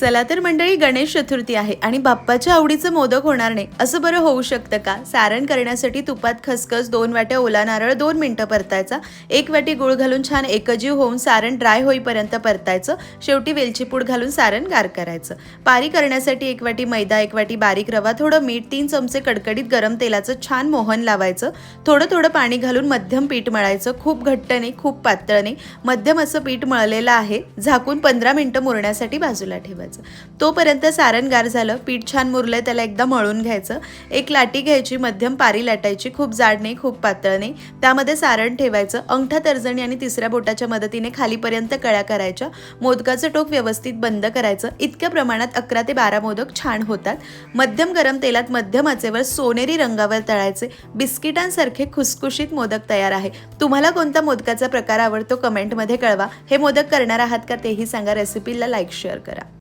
चला तर मंडळी गणेश चतुर्थी आहे आणि बाप्पाच्या आवडीचं मोदक होणार नाही. असं बरं होऊ शकतं का? सारण करण्यासाठी तुपात खसखस दोन वाट्या ओला नारळ दोन मिनिटं परतायचा. एक वाटी गुळ घालून छान एकजीव होऊन सारण ड्राय होईपर्यंत परतायचं. शेवटी वेलची पूड घालून सारण गार करायचं. पारी करण्यासाठी एक वाटी मैदा एक वाटी बारीक रवा थोडं मीठ तीन चमचे कडकडीत गरम तेलाचं छान मोहन लावायचं. थोडं थोडं पाणी घालून मध्यम पीठ मळायचं. खूप घट्ट नाही खूप पातळ नाही. मध्यम असं पीठ मळलेलं आहे. झाकून पंधरा मिनिटं मुरण्यासाठी बाजूला ठेवायचं. तोपर्यंत सारण गार झालं पीठ छान मुरलंय त्याला एकदा मळून घ्यायचं. एक लाटी घ्यायची मध्यम पारी लाटायची खूप जाड नाही खूप पातळ नाही. त्यामध्ये सारण ठेवायचं अंगठा तर्जणी आणि तिसऱ्या बोटाच्या मदतीने खालीपर्यंत कळ्या करायच्या. मोदकाचं टोक व्यवस्थित बंद करायचं. इतक्या प्रमाणात अकरा ते बारा मोदक छान होतात. मध्यम गरम तेलात मध्यम आचेवर सोनेरी रंगावर तळायचे. बिस्किटांसारखे खुसखुशीत मोदक तयार आहे. तुम्हाला कोणता मोदकाचा प्रकार आवडतो कमेंटमध्ये कळवा. हे मोदक करणार आहात का तेही सांगा. रेसिपीला लाईक शेअर करा.